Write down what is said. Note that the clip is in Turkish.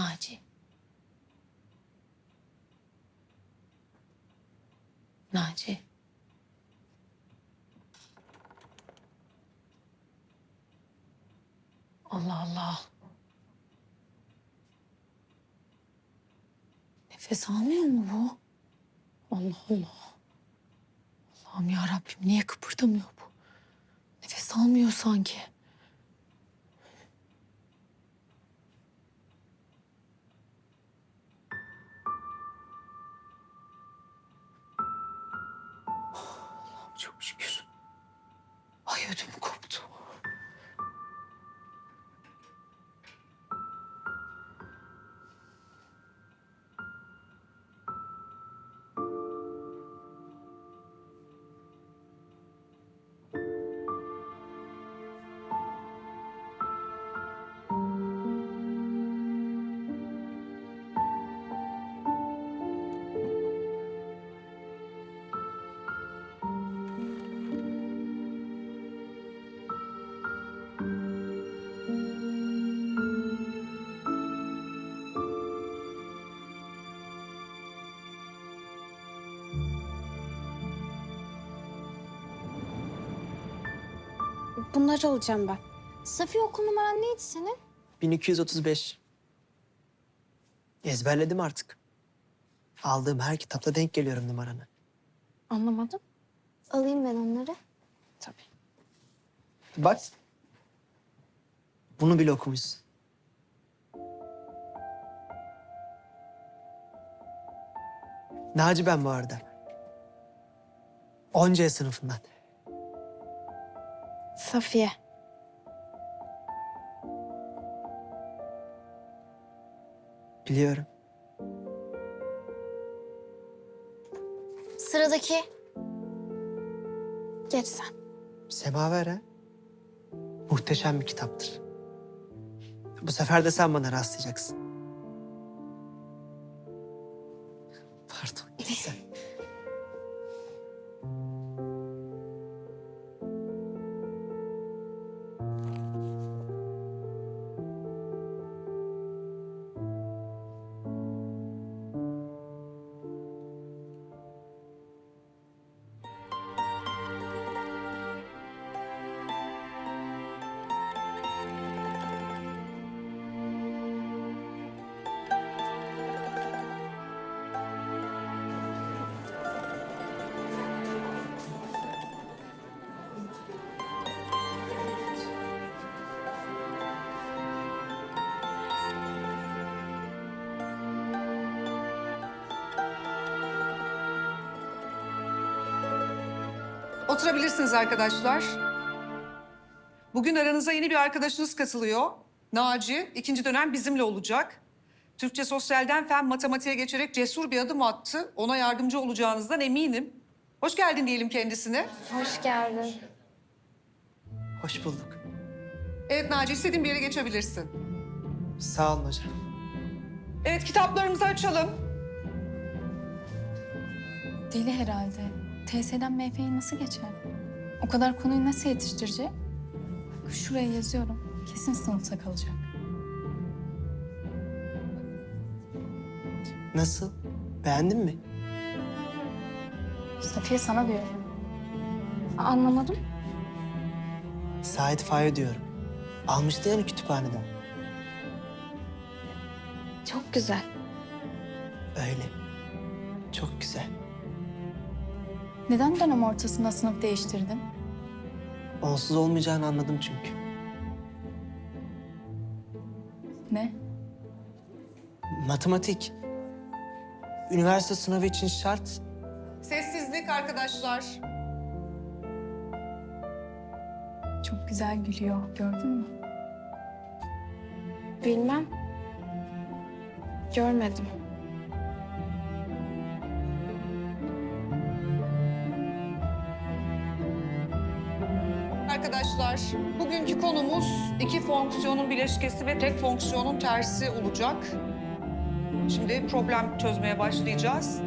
Naci. Naci. Allah Allah. Nefes almıyor mu bu? Allah Allah. Allah'ım ya Rabbim niye kıpırdamıyor bu? Nefes almıyor sanki. Çok şükür. Ay ödüm Bunları alacağım ben. Safiye okul numaran neydi senin? 1235. Ezberledim artık. Aldığım her kitapta denk geliyorum numaranı. Anlamadım. Alayım ben onları. Tabii. Bak. Bunu bile okumuşsun. Naci ben bu arada. Onca sınıfından. Safiye. Biliyorum. Sıradaki. Geç sen. Semaver ha. Muhteşem bir kitaptır. Bu sefer de sen bana rastlayacaksın. Pardon. Sen. Oturabilirsiniz arkadaşlar. Bugün aranıza yeni bir arkadaşınız katılıyor. Naci, ikinci dönem bizimle olacak. Türkçe sosyalden fen matematiğe geçerek cesur bir adım attı. Ona yardımcı olacağınızdan eminim. Hoş geldin diyelim kendisine. Hoş geldin. Hoş bulduk. Evet Naci, istediğin bir yere geçebilirsin. Sağ olun hocam. Evet, kitaplarımızı açalım. Deli herhalde. TS'den MF'yi nasıl geçer? O kadar konuyu nasıl yetiştirecek? Bak Şuraya yazıyorum. Kesin sınıfta kalacak. Nasıl? Beğendin mi? Safiye sana diyorum. Anlamadım. Sait Faye diyorum. Almıştı yani kütüphaneden. Çok güzel. Öyle. Çok güzel. Neden dönem ortasında sınıf değiştirdin? Onsuz olmayacağını anladım çünkü. Ne? Matematik. Üniversite sınavı için şart. Sessizlik arkadaşlar. Çok güzel gülüyor. Gördün mü? Bilmem. Görmedim. Arkadaşlar, bugünkü konumuz iki fonksiyonun bileşkesi ve tek fonksiyonun tersi olacak. Şimdi problem çözmeye başlayacağız.